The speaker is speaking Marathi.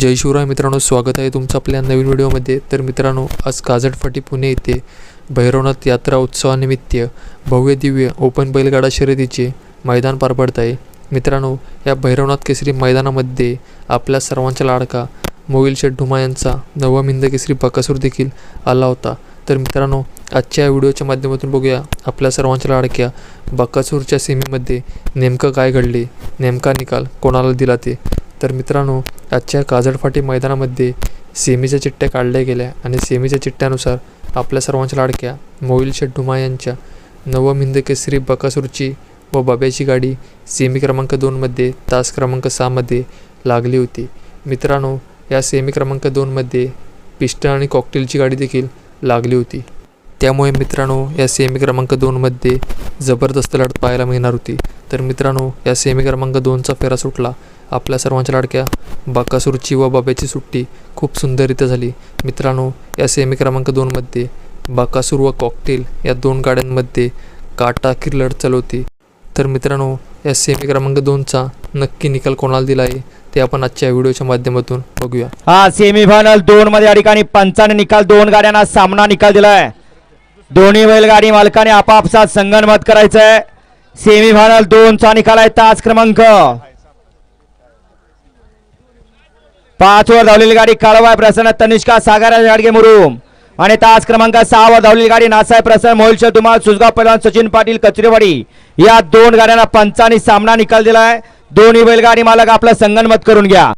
जय शिवराय मित्रांनो स्वागत आहे तुमचं आपल्या नवीन व्हिडिओमध्ये. तर मित्रांनो आज काजटफाटी पुणे येथे भैरवनाथ यात्रा उत्सवानिमित्त भव्य दिव्य ओपन बैलगाडा शर्यतीचे मैदान पार पडत आहे. मित्रांनो या भैरवनाथ केसरी मैदानामध्ये आपल्या सर्वांचा लाडका मोविल शेठ ढुमा यांचा नवमिंद मिंद केसरी बकासूर देखील आला होता. तर मित्रांनो आजच्या या व्हिडिओच्या माध्यमातून बघूया आपल्या सर्वांच्या लाडक्या बकासूरच्या सीमेमध्ये नेमकं काय घडले नेमका निकाल कोणाला दिला ते. तर मित्रांनो आजच्या काजडफाटी मैदानामध्ये सेमीच्या चिठ्ठ्या काढल्या गेल्या आणि सेमीच्या चिठ्ठ्यानुसार आपल्या सर्वांच्या लाडक्या मोईल शेड्डुमा यांच्या नवम हिंद केसरी बकासूरची व बाब्याची गाडी सेमी क्रमांक दोनमध्ये तास क्रमांक सहामध्ये लागली होती. मित्रांनो या सेमी क्रमांक दोनमध्ये पिस्टन आणि कॉकटेलची गाडी देखील लागली होती. त्यामुळे मित्रांनो या सेमी क्रमांक दोनमध्ये जबरदस्त लढत पाहायला मिळणार होती. तर मित्रांनो या सेमी क्रमांक दोनचा फेरा सुटला. आपल्या सर्वांच्या लाडक्या बाकासूरची व बाब्याची सुट्टी खूप सुंदररित्या झाली. मित्रांनो या सेमी क्रमांक दोनमध्ये बाकासूर व कॉकटेल या दोन गाड्यांमध्ये काटाकीर लढत चालवते. होती तर मित्रांनो या सेमी क्रमांक दोनचा नक्की निकाल कोणाला दिला आहे ते आपण आजच्या व्हिडिओच्या माध्यमातून बघूया. हा सेमीफायनल दोन मध्ये या ठिकाणी पंचाने निकाल दोन गाड्यांना सामना निकाल दिलाय. दोन्ही बैलगाडी मालकाने आपापसात संगणमत करायचंय. सेमीफायनल दोनचा निकाल आहे तास क्रमांक. पाचवर धावलेली गाडी काळवाय प्रसन्न तनिष्का सागर गाडगे मुरुम. आणि तास क्रमांक सहा वर धावलेली गाडी नासाय प्रसन्न मोहिल धुमाळ सुजगाव पैलवान सचिन पाटील कचरेवाडी. या दोन गाड्यांना पंचाने सामना निकाल दिलाय. दोन्ही बैलगाडी मालक आपलं संगनमत करून घ्या.